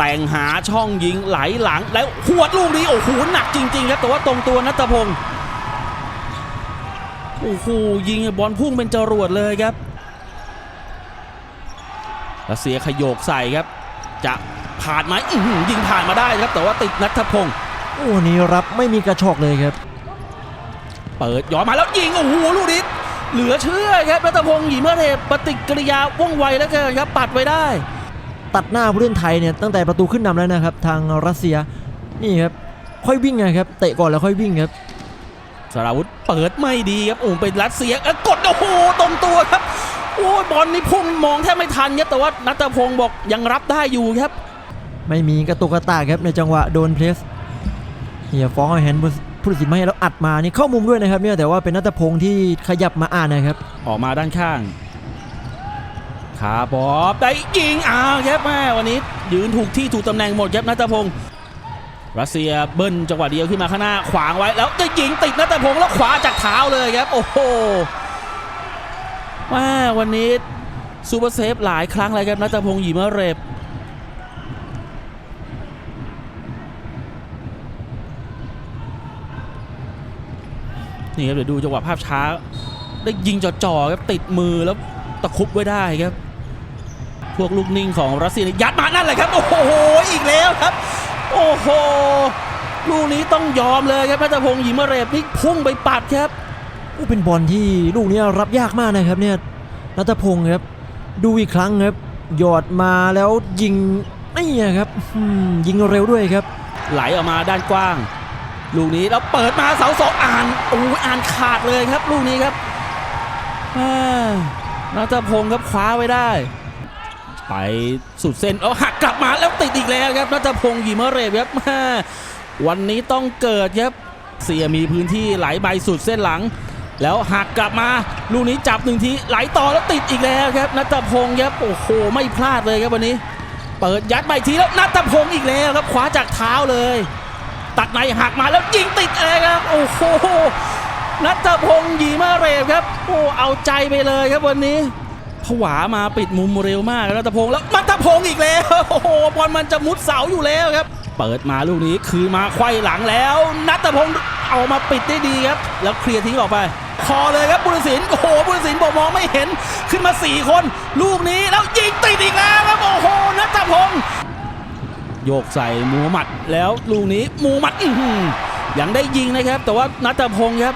แต่งหาช่องยิงไหลหลังแล้วหวดลูกนี้โอ้โหหนักจริงๆครับแต่ว่าตรงตัวนัทพงศ์โอ้โหยิงบอลพุ่งเป็นจรวดเลยครับแล้วเสียขยโยกใส่ครับ จะผ่านไหมอื้อหือยิงผ่านมาได้ครับแต่ว่าติดนัทพงศ์โอ้วันนี้รับไม่มีกระชอกเลยครับ เปิดย้อนมาแล้วยิงโอ้โหลูกนี้เหลือเชื่อครับนัทพงศ์หยีเมื่อเทพปฏิกิริยาว่องไวแล้วเกินครับปัดไว้ได้ ตัดหน้าผู้เล่นไทยเนี่ยตั้งแต่ประตูขึ้นนำแล้วนะครับ ทางรัสเซียนี่ครับค่อยวิ่งไงครับเตะก่อนแล้วค่อยวิ่งครับสราวุธเปิดไม่ดีครับโอ้โหเป็นรัสเซียเอ้ยกดโอ้โหตรงตัวครับโอ้ยบอลนี่พุ่งมองแทบไม่ทันครับแต่ว่านัทพงศ์บอกยังรับได้อยู่ครับ ไม่มีกระตุกกระตากครับในจังหวะโดนเพรสเฮียฟ้องเอาแฮนด์ผู้ตัดสินไม่ให้แล้วอัดมานี่เข้ามุมด้วยนะครับเนี่ยแต่ว่าเป็นนัทพงศ์ที่ขยับมาอ่านนะครับ ออกมาด้านข้าง ขาบอบได้ยิงอ้าวครับแม่วันนี้ยืนถูกที่ถูกตำแหน่งหมดครับนัทพงศ์รัสเซียเบิ้ลจังหวะเดียวขึ้นมาข้างหน้าขวางไว้แล้วจะยิงติดนัทพงศ์แล้วขวาจากเท้าเลยครับ โอ้โหแม่วันนี้ซูเปอร์เซฟหลายครั้งเลยครับนัทพงศ์หยีมะเร็บนี่ครับเดี๋ยวดูจังหวะภาพช้า ได้ยิงจ่อๆครับติดมือแล้วตะคุบไว้ได้ครับ พวกลูกนิ่งของรัสเซียนี่ยัดมานั่นแหละครับ โอ้โห อีกแล้วครับ โอ้โห ลูกนี้ต้องยอมเลยครับนัทพงศ์หยิมเรบนี่พุ่งไปปัดครับโอ้เป็นบอลที่ลูกนี้รับยากมากนะครับเนี่ยนัทพงศ์ครับ ดูอีกครั้งครับหยอดมาแล้วยิงนี่ครับอืมยิงเร็วด้วยครับ ไหลออกมาด้านกว้าง ลูกนี้แล้วเปิดมาเสาสองอ่านโอ้ยอ่านขาดเลยครับ ลูกนี้ครับอ่านัทพงศ์ครับคว้าไว้ได้ ไปสุดเส้นแล้วหักกลับมาแล้วติดอีกแล้วครับนัทพงศ์ยิมเรบครับวันนี้ต้องเกิดครับเสียมีพื้นที่ไหลไปสุดเส้นหลัง แล้วหักกลับมาลูกนี้จับหนึ่งทีไหลต่อแล้วติดอีกแล้วครับนัทพงศ์ครับโอ้โหไม่พลาดเลยครับวันนี้ เปิดยัดไปทีแล้วนัทพงศ์อีกแล้วครับขวาจากเท้าเลย ตัดในหักมาแล้วยิงติดเองครับโอ้โหนัทพงศ์ยีมาเรฟครับโอ้เอาใจไปเลยครับวันนี้ ผวามาปิดมุมเร็วมากนัทพงศ์แล้วนัทพงศ์อีกแล้วโอ้โหบอลมันจะมุดเสาอยู่แล้วครับ เปิดมาลูกนี้คือมาไขว้หลังแล้ว นัทพงศ์เอามาปิดได้ดีครับ แล้วเคลียร์ทิ้งออกไปคอเลยครับบุรศิลโอ้โหบุรศิลบอกมองไม่เห็นขึ้นมา 4 คน ลูกนี้แล้วยิงติดอีกแล้วครับโอ้โหนัทพงศ์โยกใส่มูหมัดแล้วลูกนี้มูหมัดยังได้ยิงนะครับ แต่ว่านัทพงศ์ครับ